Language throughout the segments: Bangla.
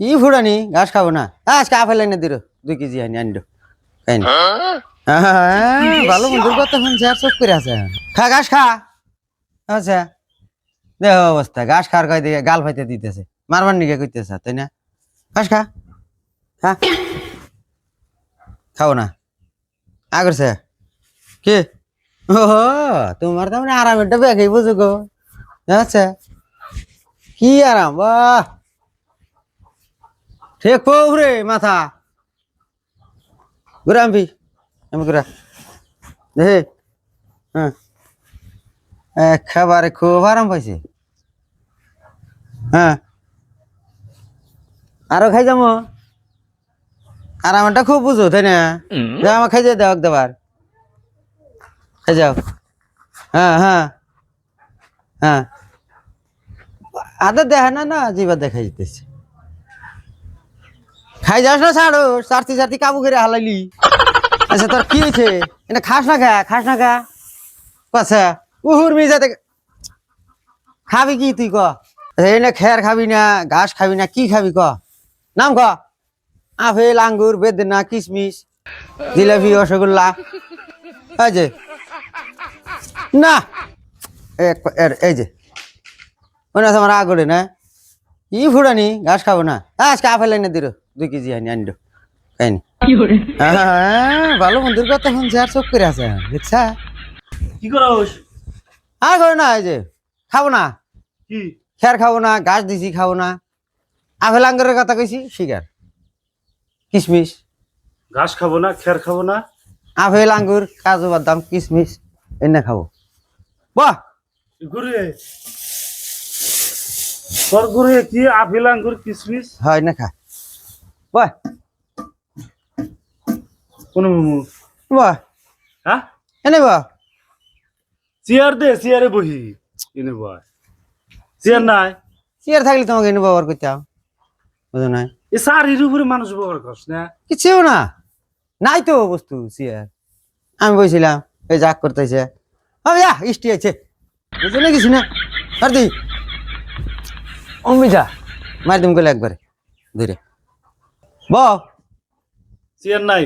ই ফুড়ানি ঘাস খাব না। হ্যাঁ, আজকে আপেল এনে দিল দুই কেজি আনি আনি খাইনি হ্যাঁ, ভালো বন্ধুর কথা শুনছে আর চুপ করে আছে। খা ঘাস খা। আচ্ছা দেহ অবস্থা ঘাস খাওয়ার কয় দিকে গাল ফাইতে দিতেছে। মারবার নিকে কইতেছে তাই না? ঘাস খা। খা খাও না। আগরছে কি? ও তোমার তো মানে আরামের ডাবে খাই বুঝো গো। আচ্ছা কি আরাম বাহ। ঠিক পৌরে মাথা। ঘুরে আমি আমি ঘুরা দেখে। হ্যাঁ। একেবারে খুব আরাম পাইছে। হ্যাঁ। আরও খাই যাব আরামটা খুব বুঝো তাই না? যা আমার খাই যাও দেওয়া দেবার। খাই যাও। হ্যাঁ হ্যাঁ। হ্যাঁ। আদর দেখা না না জিবা দেখা যেতেছে খাই যাস না ছাড়ো সারতি সারতি কাবু করে হালাইলি। আচ্ছা তোর কি হয়েছে? এটা খাস না খা, খাস না খা। আচ্ছা উহুর মিজাতে খাবি কি তুই ক? এনে খের খাবি না, ঘাস খাবি না, কি খাবি ক? নাম ক? আপেল, আঙ্গুর, বেদনা কিশমিশ জিলাপি, রসগোল্লা। এই যে। না। এই যে। মনে আছে আমার আগরে, না? ই ফুড়ানি, ঘাস খাব না। আজকে আপেল এনে দিল দুই কেজি আনি আনি খাইনি হ্যাঁ, ভালো বন্ধুর কথা শুনছে আর চোখ করে আছে দেখছা কি করস? আর করে না এই যে খাব না। কি? খের খাব না ঘাস দিছি খাব না। আপেল আঙ্গুরের কথা কইছি শিকার। কিশমিশ ঘাস খাব না খের খাব না। আপেল আঙ্গুর কাজু বাদাম কিশমিশ এনে খাব। বাহ! ঘুরে। তোর ঘুরে কি আপেল আঙ্গুর কিশমিশ হয় না খা। বাহ কোন বাহ হ্যাঁ এনে বাহ চেয়ার দে চেয়ারে বহি। এনে চেয়ার নাই? চেয়ার থাকলে তোমাকে এনে ব্যবহার করতাম বুঝো নাই? এ শাড়ির উপরে মানুষ ব্যবহার না? কিছুও না। নাই তো বস্তু চেয়ার। আমি বলছিলাম এই যাক করতেছে। আমি যা ইষ্টি আছে। বুঝো না কিছু না? আর দি অম্মি যা মার দিম গেলে একবারে। ধরে ব। চেয়ার নাই।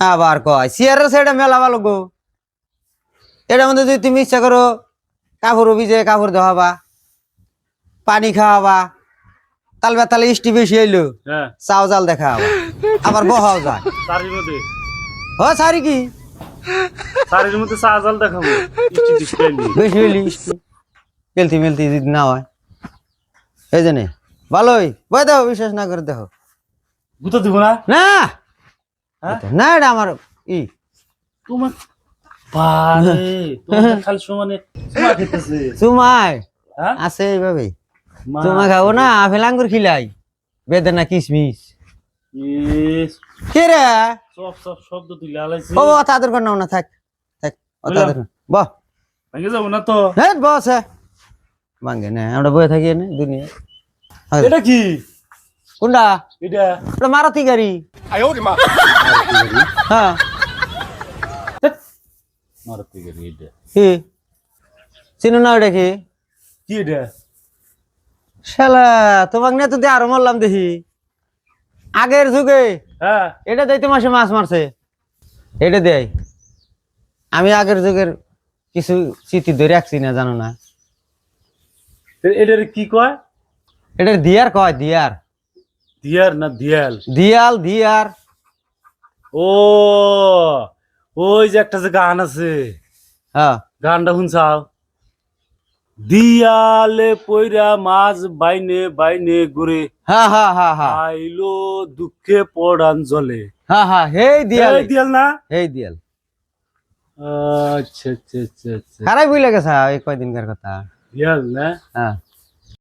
আবার কয় চেয়ারের সেটা মেলা ভালো গো। এটার মধ্যে যদি তুমি ইচ্ছা করো কাপড় ভিজে কাপড় ধোয়াবা পানি খাওয়াবা তাল বেতালে ইষ্টি বেশি এলো হ্যাঁ। চাও জাল দেখা। আবার বহাও যায়। হ সারি কি? শাড়ির মধ্যে চা জাল দেখাবো। বেশি হইলি ইষ্টি। মেলতি মেলতি যদি না হয়। এই জন্যে ভালোই। বয় দেখো বিশ্বাস না করে দেখো গুঁতো দিব না? না। হ্যাঁ? না এটা আমার ই। তোমার বারে তোমার খালি সমানে চুমা খেতেছে। চুমায়। হ্যাঁ? আছে এইভাবে মা, চুমা খাব না আপেল আঙ্গুর খিলাই। বেদনা কিশমিশ। কে রে? সব সব শব্দ তুই লালাইছে ও তাদের কর নাও না থাক। থাক ও বুঝলাম। তাদের বহ ভেঙে যাব না তো? হ্যাঁ বস হ্যাঁ ভাঙ্গে না আমরা বয়ে থাকি না দুনিয়া এটা কি? কোনটা? এটা। ওটা মারুতি গাড়ি। হ্যাঁ। মারুতি গাড়ি এটা কি? চিনো না ওটা কি? কি এটা? শালা তোমাকে নিয়ে তো দিয়ে আরও মরলাম দেখি। আগের যুগে হ্যাঁ। এটা দিতে মাসে মাছ মারছে। এটা দেয় আমি আগের যুগের কিছু স্মৃতি ধরে রাখছি না জানো না। এটার কি কয়? এটা দিয়ার কয়? দিয়ার। দিয়ার না দিয়াল? দিয়াল দিয়ার। ও ওই যে একটা যে গান আছে। হ্যাঁ। গানটা শুনছাও? দিয়ালে পইরা মাছ বাইনে বাইনে ঘুরে হ্যাঁ হ্যাঁ হ্যাঁ হ্যাঁ। আইলো দুঃখে পড়ান জলে। হ্যাঁ হ্যাঁ হেই দিয়াল। দিয়াল না? হেই দিয়াল। আচ্ছা আচ্ছা আচ্ছা আচ্ছা। খারাপ বুঝলে গেছে এই কয়দিনকার কথা। দিয়াল না? হ্যাঁ।